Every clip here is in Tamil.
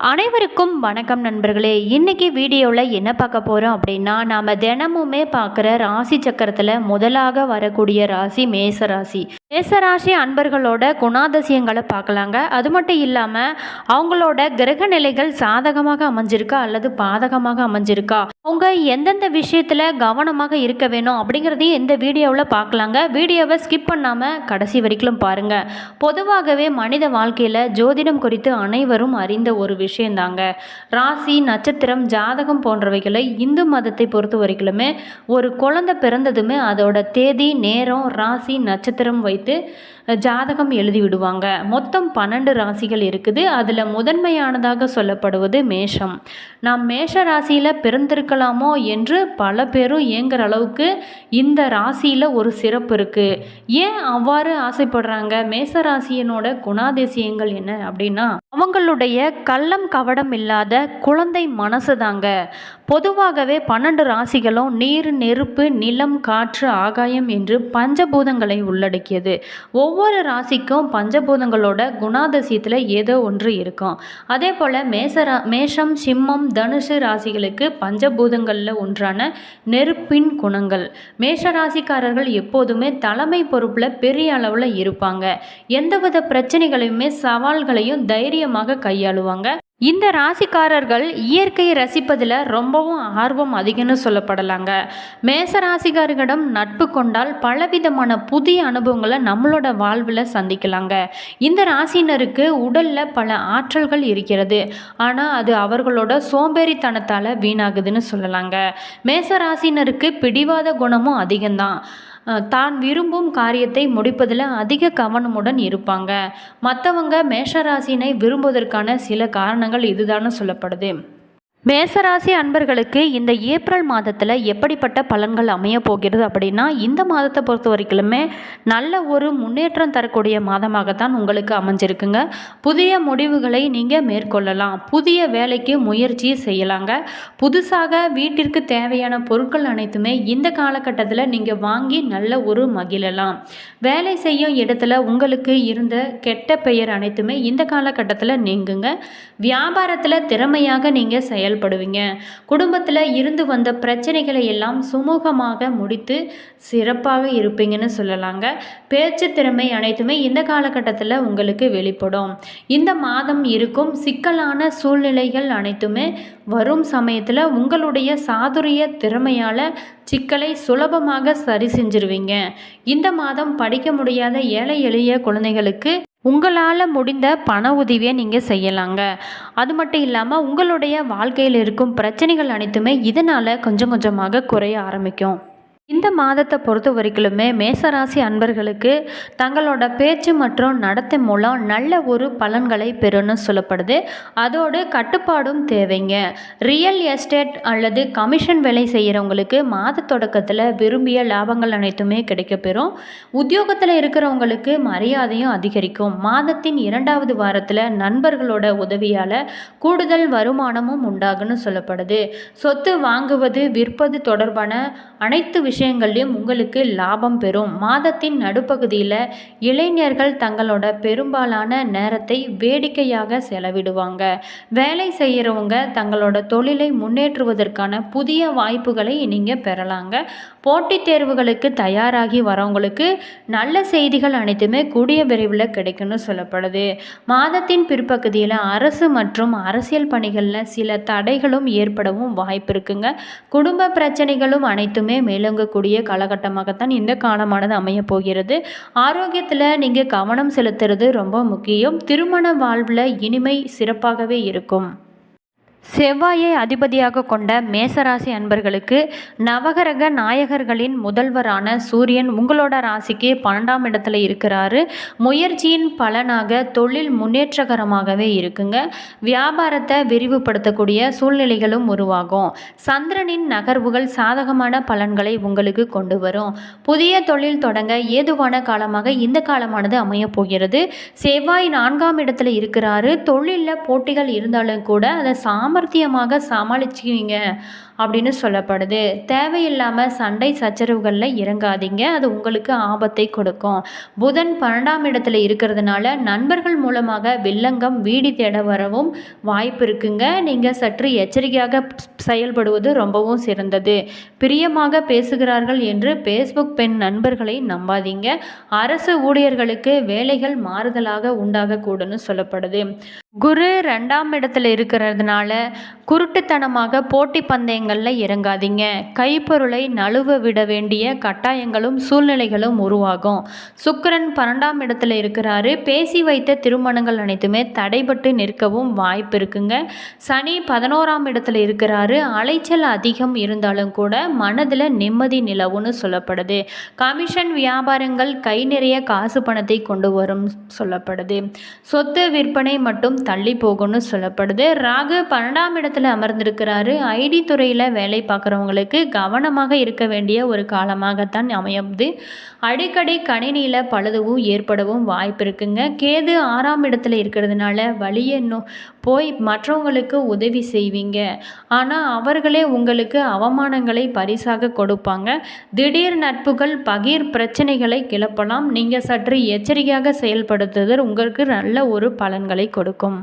அனைவருக்கும் வணக்கம் நண்பர்களே. இன்றைக்கி வீடியோவில் என்ன பார்க்க போகிறோம் அப்படின்னா நாம் தினமுமே பார்க்குற ராசி சக்கரத்தில் முதலாக வரக்கூடிய ராசி மேச ராசி மேசராசி அன்பர்களோட குணாதிசயங்களை பார்க்கலாங்க. அது மட்டும் இல்லாமல் அவங்களோட கிரக நிலைகள் சாதகமாக அமைஞ்சிருக்கா அல்லது பாதகமாக அமைஞ்சிருக்கா? அவங்க எந்தெந்த விஷயத்தில் கவனமாக இருக்க வேணும் அப்படிங்கிறதையும் இந்த வீடியோவில் பார்க்கலாங்க. வீடியோவை ஸ்கிப் பண்ணாமல் கடைசி வரைக்கும் பாருங்கள் பொதுவாகவே மனித வாழ்க்கையில் ஜோதிடம் குறித்து அனைவரும் அறிந்த ஒரு விஷயந்தாங்க. ராசி நட்சத்திரம் ஜாதகம் போன்றவைகளை இந்து மதத்தை பொறுத்த வரைக்குமே ஒரு குழந்தை பிறந்ததுமே அதோட தேதி நேரம் ராசி நட்சத்திரம் வைத்து ஜாதகம் எழுதி விடுவாங்க. மொத்தம் பன்னெண்டு ராசிகள் இருக்குது. அதில் முதன்மையானதாக சொல்லப்படுவது மேஷம். நாம் மேஷ ராசியில் பிறந்திருக்கலாமோ என்று பல பேரும் ஏங்குற அளவுக்கு இந்த ராசியில் ஒரு சிறப்பு இருக்குது ஏன் அவ்வாறு ஆசைப்படுறாங்க? மேச ராசியனோட குணாதிசயங்கள் என்ன அப்படின்னா அவங்களுடைய கள்ளம் கவடம் இல்லாத குழந்தை மனசு தாங்க பொதுவாகவே பன்னெண்டு ராசிகளும் நீர் நெருப்பு நிலம் காற்று ஆகாயம் என்று பஞ்சபூதங்களை உள்ளடக்கியது. ஒவ்வொரு ராசிக்கும் பஞ்சபூதங்களோட குணாதசியத்தில் ஏதோ ஒன்று இருக்கும். அதே போல் மேசரா மேஷம் சிம்மம் தனுசு ராசிகளுக்கு பஞ்சபூதங்களில் ஒன்றான நெருப்பின் குணங்கள். மேஷ ராசிக்காரர்கள் எப்போதுமே தலைமை பொறுப்பில் பெரிய அளவில் இருப்பாங்க. எந்தவித பிரச்சனைகளையுமே சவால்களையும் தைரியமாக கையாளுவாங்க. இந்த ராசிக்காரர்கள் இயற்கையை ரசிப்பதில் ரொம்பவும் ஆர்வம் அதிகம்னு சொல்லப்படலாங்க. மேச ராசிக்காரர்களிடம் நட்பு கொண்டால் பலவிதமான புதிய அனுபவங்களை நம்மளோட வாழ்வில் சந்திக்கலாங்க. இந்த ராசினருக்கு உடலில் பல ஆற்றல்கள் இருக்கிறது. ஆனால் அது அவர்களோட சோம்பேறித்தனத்தால் வீணாகுதுன்னு சொல்லலாங்க. மேச ராசினருக்கு பிடிவாத குணமும் அதிகம்தான். தான் விரும்பும் காரியத்தை முடிப்பதில் அதிக கவனமுடன் இருப்பாங்க. மற்றவங்க மேஷராசினை விரும்புவதற்கான சில காரணங்கள் இதுதான் சொல்லப்படுது. மேசராசி அன்பர்களுக்கு இந்த ஏப்ரல் மாதத்தில் எப்படிப்பட்ட பலன்கள் அமைய போகிறது அப்படின்னா இந்த மாதத்தை பொறுத்த வரைக்குமே நல்ல ஒரு முன்னேற்றம் தரக்கூடிய மாதமாகத்தான் உங்களுக்கு அமைஞ்சிருக்குங்க. புதிய முடிவுகளை நீங்கள் மேற்கொள்ளலாம். புதிய வேலைக்கு முயற்சி செய்யலாங்க. புதுசாக வீட்டிற்கு தேவையான பொருட்கள் அனைத்துமே இந்த காலகட்டத்தில் நீங்கள் வாங்கி நல்ல ஒரு மகிழலாம். வேலை செய்யும் இடத்துல உங்களுக்கு இருந்த கெட்ட பெயர் அனைத்துமே இந்த காலகட்டத்தில் நீங்குங்க. வியாபாரத்தில் திறமையாக நீங்கள் செயல் செயல்படுவீங்க. குடும்பத்தில் இருந்து வந்த பிரச்சனைகளை எல்லாம் சுமூகமாக முடித்து சிறப்பாக இருப்பீங்கன்னு சொல்லலாங்க. பேச்சு திறமை அனைத்துமே இந்த காலகட்டத்தில் உங்களுக்கு வெளிப்படும். இந்த மாதம் இருக்கும் சிக்கலான சூழ்நிலைகள் அனைத்துமே வரும் சமயத்தில் உங்களுடைய சாதுரிய திறமையால் சிக்கலை சுலபமாக சரி செஞ்சிருவீங்க. இந்த மாதம் படிக்க முடியாத ஏழை எளிய குழந்தைகளுக்கு உங்களால் முடிந்த பண உதவியை நீங்கள் செய்யலாங்க. அது மட்டும் இல்லாமல் உங்களுடைய வாழ்க்கையில் இருக்கும் பிரச்சனைகள் அனைத்துமே இதனால் கொஞ்சம் கொஞ்சமாக குறைய ஆரம்பிக்கும். இந்த மாதத்தை பொறுத்த வரைக்குமே மேசராசி அன்பர்களுக்கு தங்களோட பேச்சு மற்றும் நடத்தை மூலம் நல்ல ஒரு பலன்களை பெறும்னு சொல்லப்படுது. அதோடு கட்டுப்பாடும் தேவைங்க. ரியல் எஸ்டேட் அல்லது கமிஷன் வேலை செய்கிறவங்களுக்கு மாத தொடக்கத்தில் விரும்பிய லாபங்கள் அனைத்துமே கிடைக்கப்பெறும். உத்தியோகத்தில் இருக்கிறவங்களுக்கு மரியாதையும் அதிகரிக்கும். மாதத்தின் இரண்டாவது வாரத்தில் நண்பர்களோட உதவியால் கூடுதல் வருமானமும் உண்டாகுன்னு சொல்லப்படுது. சொத்து வாங்குவது விற்பது தொடர்பான அனைத்து விஷயம் விஷயங்கள்லையும் உங்களுக்கு லாபம் பெறும். மாதத்தின் நடுப்பகுதியில் இளைஞர்கள் தங்களோட பெரும்பாலான நேரத்தை வேடிக்கையாக செலவிடுவாங்க. வேலை செய்கிறவங்க தங்களோட தொழிலை முன்னேற்றுவதற்கான புதிய வாய்ப்புகளை நீங்கள் பெறலாங்க. போட்டித் தேர்வுகளுக்கு தயாராகி வரவங்களுக்கு நல்ல செய்திகள் அனைத்துமே கூடிய விரைவில் கிடைக்கும்னு சொல்லப்படுது. மாதத்தின் பிற்பகுதியில் அரசு மற்றும் அரசியல் பணிகளில் சில தடைகளும் ஏற்படவும் வாய்ப்பு இருக்குங்க. குடும்ப பிரச்சனைகளும் அனைத்துமே இருக்கக்கூடிய காலகட்டமாகத்தான் இந்த காலமானது அமையப் போகிறது ஆரோக்கியத்தில் நீங்கள் கவனம் செலுத்துறது ரொம்ப முக்கியம். திருமண வாழ்வில் இனிமை சிறப்பாகவே இருக்கும். செவ்வாயை அதிபதியாக கொண்ட மேசராசி அன்பர்களுக்கு நவகரக நாயகர்களின் முதல்வரான சூரியன் உங்களோட ராசிக்கு பன்னெண்டாம் இடத்துல இருக்கிறாரு. முயற்சியின் பலனாக தொழில் முன்னேற்றகரமாகவே இருக்குங்க. வியாபாரத்தை விரிவுபடுத்தக்கூடிய சூழ்நிலைகளும் உருவாகும். சந்திரனின் நகர்வுகள் சாதகமான பலன்களை உங்களுக்கு கொண்டு வரும். புதிய தொழில் தொடங்க ஏதுவான காலமாக இந்த காலமானது அமையப் போகிறது. செவ்வாய் நான்காம் இடத்துல இருக்கிறாரு. தொழிலில் போட்டிகள் இருந்தாலும் கூட அதை சாம சாமர்த்தியமாக சமாளிச்சுக்குவீங்க. அப்படின்னு சொல்லப்படுது. தேவையில்லாமல் சண்டை சச்சரவுகளில் இறங்காதீங்க. அது உங்களுக்கு ஆபத்தை கொடுக்கும். புதன் பன்னெண்டாம் இடத்துல இருக்கிறதுனால நண்பர்கள் மூலமாக வில்லங்கம் வீடி தேட வரவும் வாய்ப்பு இருக்குங்க. நீங்கள் சற்று எச்சரிக்கையாக செயல்படுவது ரொம்பவும் சிறந்தது. பிரியமாக பேசுகிறார்கள் என்று ஃபேஸ்புக் பெண் நண்பர்களை நம்பாதீங்க. அரசு ஊழியர்களுக்கு வேலைகள் மாறுதலாக உண்டாகக்கூடும்னு சொல்லப்படுது. குரு ரெண்டாம் இடத்துல இருக்கிறதுனால குருட்டுத்தனமாக போட்டி பந்தயங்கள் பந்தயங்களில் இறங்காதீங்க. கைப்பொருளை நழுவ விட வேண்டிய கட்டாயங்களும் சூழ்நிலைகளும் உருவாகும். சுக்கரன் பன்னெண்டாம் இடத்துல இருக்கிறாரு. பேசி வைத்த திருமணங்கள் அனைத்துமே தடைபட்டு நிற்கவும் வாய்ப்பு இருக்குங்க. சனி பதினோராம் இடத்துல இருக்கிறாரு. அலைச்சல் அதிகம் இருந்தாலும் கூட மனதில் நிம்மதி நிலவுன்னு சொல்லப்படுது. கமிஷன் வியாபாரங்கள் கை நிறைய காசு பணத்தை கொண்டு வரும் சொல்லப்படுது. சொத்து விற்பனை மட்டும் தள்ளி போகும்னு சொல்லப்படுது. ராகு பன்னெண்டாம் இடத்துல அமர்ந்திருக்கிறாரு. ஐடி துறையில் வேலை பார்க்குறவங்களுக்கு கவனமாக இருக்க வேண்டிய ஒரு காலமாகத்தான் அமையுது. அடிக்கடி கணினியில் பழுதுவும் ஏற்படவும் வாய்ப்பு இருக்குங்க. கேது ஆறாம் இடத்துல இருக்கிறதுனால வழியை நோ போய் மற்றவங்களுக்கு உதவி செய்வீங்க. ஆனால் அவர்களே உங்களுக்கு அவமானங்களை பரிசாக கொடுப்பாங்க. திடீர் நட்புகள் பகிர் பிரச்சனைகளை கிளப்பலாம். நீங்கள் சற்று எச்சரிக்கையாக செயல்படுத்துதல் உங்களுக்கு நல்ல ஒரு பலன்களை கொடுக்கும்.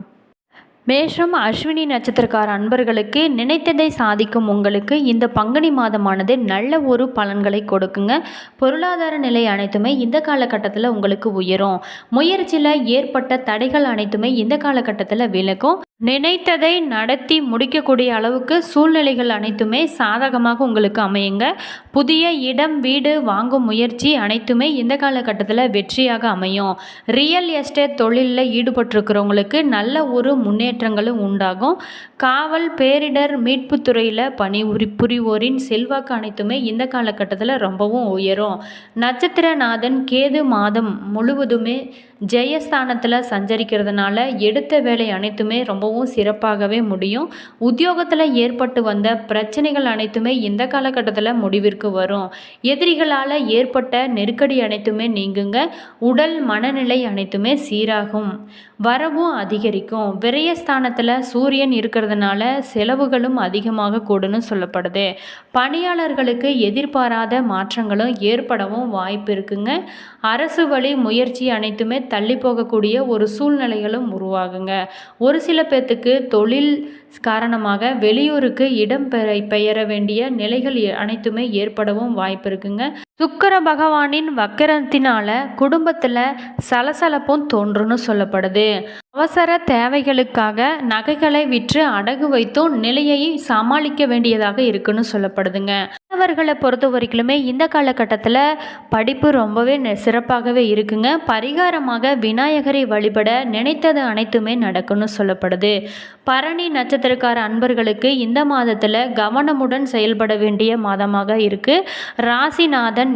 மேஷம் அஸ்வினி நட்சத்திரக்கார அன்பர்களுக்கு நினைத்ததை சாதிக்கும் உங்களுக்கு இந்த பங்குனி மாதமானது நல்ல ஒரு பலன்களை கொடுக்குங்க. பொருளாதார நிலை அனைத்துமே இந்த காலகட்டத்தில் உங்களுக்கு உயரும். முயற்சியில் ஏற்பட்ட தடைகள் அனைத்துமே இந்த காலகட்டத்தில் விலகும். நினைத்ததை நடத்தி முடிக்கக்கூடிய அளவுக்கு சூழ்நிலைகள் அனைத்துமே சாதகமாக உங்களுக்கு அமையுங்க. புதிய இடம் வீடு வாங்கும் முயற்சி அனைத்துமே இந்த காலகட்டத்தில் வெற்றியாக அமையும். ரியல் எஸ்டேட் தொழிலில் ஈடுபட்டிருக்கிறவங்களுக்கு நல்ல ஒரு முன்னேற்றங்களும் உண்டாகும். காவல் பேரிடர் மீட்பு துறையில் பணி உரி புரிவோரின் செல்வாக்கு அனைத்துமே இந்த காலகட்டத்தில் ரொம்பவும் உயரும். நட்சத்திரநாதன் கேது மாதம் முழுவதுமே ஜெயஸ்தானத்தில் சஞ்சரிக்கிறதுனால எடுத்த வேலை அனைத்துமே ரொம்பவும் சிறப்பாகவே முடியும். உத்தியோகத்தில் ஏற்பட்டு வந்த பிரச்சனைகள் அனைத்துமே இந்த காலகட்டத்தில் முடிவிற்கு வரும். எதிரிகளால் ஏற்பட்ட நெருக்கடி அனைத்துமே நீங்குங்க. உடல் மனநிலை அனைத்துமே சீராகும். வரவும் அதிகரிக்கும். விரயஸ்தானத்தில் சூரியன் இருக்கிறதுனால செலவுகளும் அதிகமாக கூடுன்னு சொல்லப்படுது. பணியாளர்களுக்கு எதிர்பாராத மாற்றங்களும் ஏற்படவும் வாய்ப்பு இருக்குங்க. அரசு வழி முயற்சி அனைத்துமே தள்ளி போகக்கூடிய ஒரு சூழ்நிலைகளும் உருவாகுங்க. ஒரு சில பேர்த்துக்கு தொழில் காரணமாக வெளியூருக்கு இடம் பெற பெயர வேண்டிய நிலைகள் அனைத்துமே ஏற்படவும் வாய்ப்பு இருக்குங்க. சுக்கர பகவானின் வக்கரத்தினால குடும்பத்தில் சலசலப்பும் தோன்றும்னு சொல்லப்படுது. அவசர தேவைகளுக்காக நகைகளை விற்று அடகு வைத்தும் நிலையை சமாளிக்க வேண்டியதாக இருக்குன்னு சொல்லப்படுதுங்க. மாணவர்களை பொறுத்த வரைக்குமே இந்த காலகட்டத்தில் படிப்பு ரொம்பவே சிறப்பாகவே இருக்குங்க. பரிகாரமாக விநாயகரை வழிபட நினைத்தது அனைத்துமே நடக்கும்னு சொல்லப்படுது. பரணி நட்சத்திரக்கார அன்பர்களுக்கு இந்த மாதத்தில் கவனமுடன் செயல்பட வேண்டிய மாதமாக இருக்குது ராசிநாதன்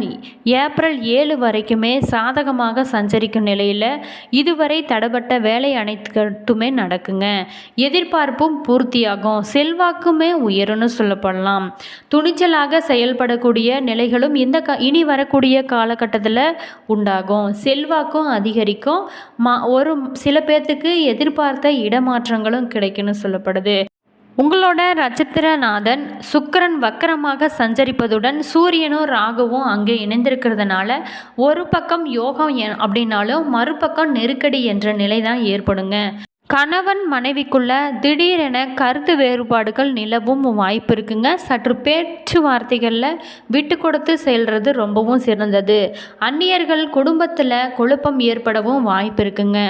ஏப்ரல் ஏழு வரைக்குமே சாதகமாக சஞ்சரிக்கும் நிலையில் இதுவரை தடப்பட்ட வேலை அனைத்துமே நடக்குங்க. எதிர்பார்ப்பும் பூர்த்தியாகும். செல்வாக்குமே உயரும்னு சொல்லப்படலாம். துணிச்சலாக செயல்படக்கூடிய நிலைகளும் இந்த க இனி வரக்கூடிய காலகட்டத்தில் உண்டாகும். செல்வாக்கும் அதிகரிக்கும். மா ஒரு சில பேர்த்துக்கு எதிர்பார்த்த இடமாற்றங்களும் கிடைக்கும். இருக்குன்னு சொல்லப்படுது. உங்களோட நட்சத்திரநாதன் சுக்கரன் வக்கரமாக சஞ்சரிப்பதுடன் சூரியனும் ராகுவும் அங்கே இணைந்திருக்கிறதுனால ஒரு பக்கம் யோகம் அப்படின்னாலும் மறுபக்கம் நெருக்கடி என்ற நிலை தான் ஏற்படுங்க. கணவன் மனைவிக்குள்ள திடீரென கருத்து வேறுபாடுகள் நிலவும் வாய்ப்பு இருக்குங்க. சற்று பேச்சுவார்த்தைகளில் விட்டு கொடுத்து செல்றது ரொம்பவும் சிறந்தது. அந்நியர்கள் குடும்பத்தில் குழப்பம் ஏற்படவும் வாய்ப்பு இருக்குங்க.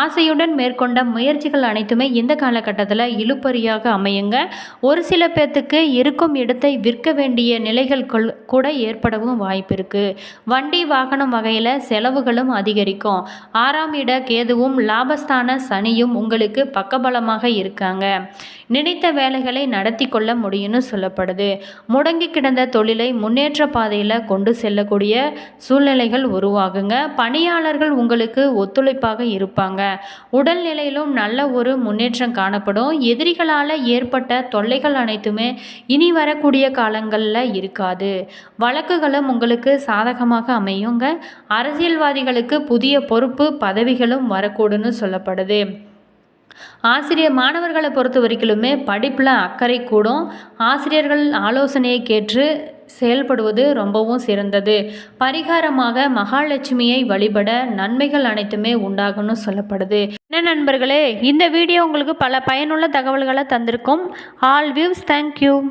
ஆசையுடன் மேற்கொண்ட முயற்சிகள் அனைத்துமே இந்த காலகட்டத்தில் இழுப்பறியாக அமையுங்க. ஒரு சில பேர்த்துக்கு இருக்கும் இடத்தை விற்க வேண்டிய நிலைகள் கூட ஏற்படவும் வாய்ப்பு இருக்குது வண்டி வாகனம் வகையில் செலவுகளும் அதிகரிக்கும். ஆறாம் இட கேதுவும் லாபஸ்தான சனியும் உங்களுக்கு பக்கபலமாக இருக்காங்க. நினைத்த வேலைகளை நடத்தி கொள்ள முடியும்னு சொல்லப்படுது. முடங்கி கிடந்த தொழிலை முன்னேற்ற பாதையில் கொண்டு செல்லக்கூடிய சூழ்நிலைகள் உருவாகுங்க. பணியாளர்கள் உங்களுக்கு ஒத்துழைப்பாக இருப்பாங்க. உடல்நிலையிலும் நல்ல ஒரு முன்னேற்றம் காணப்படும். எதிரிகளால் ஏற்பட்ட தொல்லைகள் அனைத்துமே இனி வரக்கூடிய காலங்களில் இருக்காது. வழக்குகளும் உங்களுக்கு சாதகமாக அமையுங்க. அரசியல்வாதிகளுக்கு புதிய பொறுப்பு பதவிகளும் வரக்கூடும்னு சொல்லப்படுது. ஆசிரியர் மாணவர்களை பொறுத்த வரைக்கிலுமே படிப்பில் அக்கறை கூடும். ஆசிரியர்கள் ஆலோசனையை கேட்டு செயல்படுவது ரொம்பவும் சிறந்தது. பரிகாரமாக மகாலட்சுமியை வழிபட நன்மைகள் அனைத்துமே உண்டாகும்னு சொல்லப்படுது. என்ன நண்பர்களே இந்த வீடியோ உங்களுக்கு பல பயனுள்ள தகவல்களை தந்திருக்கும். All views thank you